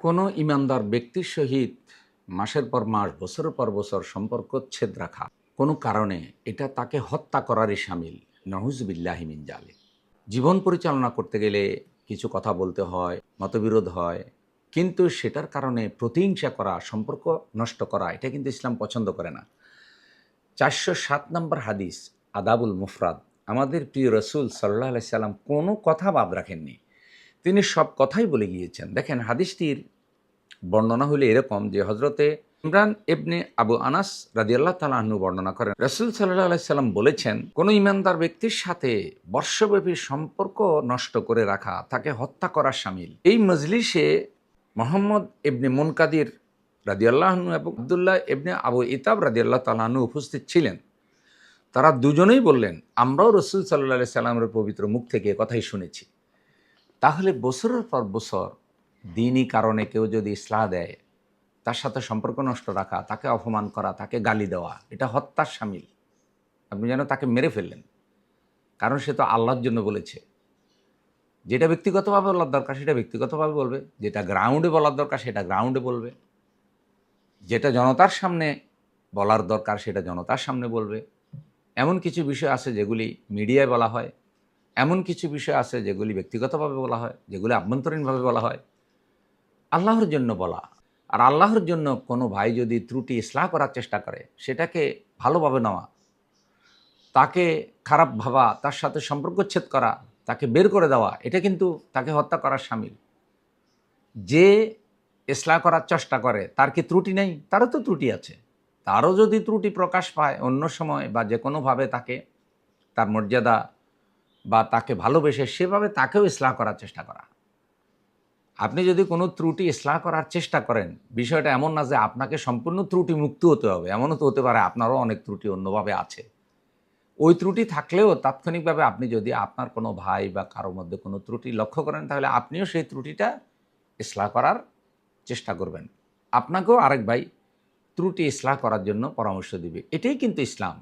কোনো ইমানদার ব্যক্তির সহিত মাসের পর মাস, বছরের পর বছর সম্পর্ক ছেদ রাখা, কোনো কারণে এটা তাকে হত্যা করারই সামিল। নহুজবিল্লাহিমিন জালে জীবন পরিচালনা করতে গেলে কিছু কথা বলতে হয়, মতবিরোধ হয়, কিন্তু সেটার কারণে প্রতিহিংসা করা, সম্পর্ক নষ্ট করা, এটা কিন্তু ইসলাম পছন্দ করে না। চারশো সাত নম্বর হাদিস, আদাবুল মুফরাদ, আমাদের প্রিয় রসুল সাল্লাহ সাল্লাম কোনো কথা বাদ রাখেননি। তিনি সব কথাই বলে গিয়েছেন। দেখেন, হাদিসটির বর্ণনা হলে এরকম যে হজরতে ইমরান ইবনে আবু আনাস রাদিয়াল্লাহ তালাহনু বর্ণনা করেন, রসুল সাল্লাহ সাল্লাম বলেছেন, কোনো ইমানদার ব্যক্তির সাথে বর্ষব্যাপী সম্পর্ক নষ্ট করে রাখা, তাকে হত্যা করার সামিল। এই মজলিসে মোহাম্মদ ইবনে মুনকাদির রাদিয়াল্লাহনু এবং আবদুল্লাহ ইবনে আবু ইতাব রাদিয়াল্লাহ তালাহনু উপস্থিত ছিলেন। তারা দুজনেই বললেন, আমরাও রসুল সাল্লাহ সাল্লামের পবিত্র মুখ থেকে কথাই শুনেছি। তাহলে বছরের পর বছর দিনই কারণে কেউ যদি ইসলাহ দেয়, তার সাথে সম্পর্ক নষ্ট রাখা, তাকে অপমান করা, তাকে গালি দেওয়া, এটা হত্যার সামিল। আপনি যেন তাকে মেরে ফেললেন। কারণ সে তো আল্লাহর জন্য বলেছে। যেটা ব্যক্তিগতভাবে বলার দরকার, সেটা ব্যক্তিগতভাবে বলবে। যেটা গ্রাউন্ডে বলার দরকার, সেটা গ্রাউন্ডে বলবে। যেটা জনতার সামনে বলার দরকার, সেটা জনতার সামনে বলবে। এমন কিছু বিষয় আছে যেগুলি মিডিয়ায় বলা হয়। এমন কিছু বিষয় আছে যেগুলি ব্যক্তিগতভাবে বলা হয়, যেগুলি আভ্যন্তরীণভাবে বলা হয়। আল্লাহর জন্য বলা। আর আল্লাহর জন্য কোনো ভাই যদি ত্রুটি ইসলাহ করার চেষ্টা করে, সেটাকে ভালোভাবে নেওয়া, তাকে খারাপ ভাবা, তার সাথে সম্পর্কচ্ছেদ করা, তাকে বের করে দেওয়া, এটা কিন্তু তাকে হত্যা করার সামিল। যে ইসলাহ করার চেষ্টা করে, তার কি ত্রুটি নেই? তারও তো ত্রুটি আছে। তারও যদি ত্রুটি প্রকাশ পায় অন্য সময় বা যে কোনোভাবে তাকে, তার মর্যাদা বা তাকে ভালোবেসে সেভাবে তাকেও ইসলাহ করার চেষ্টা করা। আপনি যদি কোনো ত্রুটি ইসলাহ করার চেষ্টা করেন, বিষয়টা এমন না যে আপনাকে সম্পূর্ণ ত্রুটি মুক্ত হতে হবে, এমনও তো হতে পারে আপনারও অনেক ত্রুটি অন্যভাবে আছে। ওই ত্রুটি থাকলেও তাৎক্ষণিকভাবে আপনি যদি আপনার কোনো ভাই বা কারোর মধ্যে কোনো ত্রুটি লক্ষ্য করেন, তাহলে আপনিও সেই ত্রুটিটা ইসলাহ করার চেষ্টা করবেন। আপনাকেও আরেক ভাই ত্রুটি ইসলাহ করার জন্য পরামর্শ দিবে। এটাই কিন্তু ইসলাম।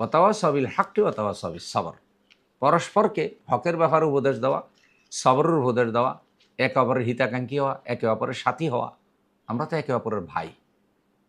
অতাওয়া সবিল হাকটি অতাওয়া সবিল সবর। পরস্পরকে হকের ব্যাপারে উপদেশ দেওয়া, সবরের উপদেশ দেওয়া, একে অপরের হিতাকাঙ্ক্ষী হওয়া, একে অপরের সাথী হওয়া। আমরা তো একে অপরের ভাই।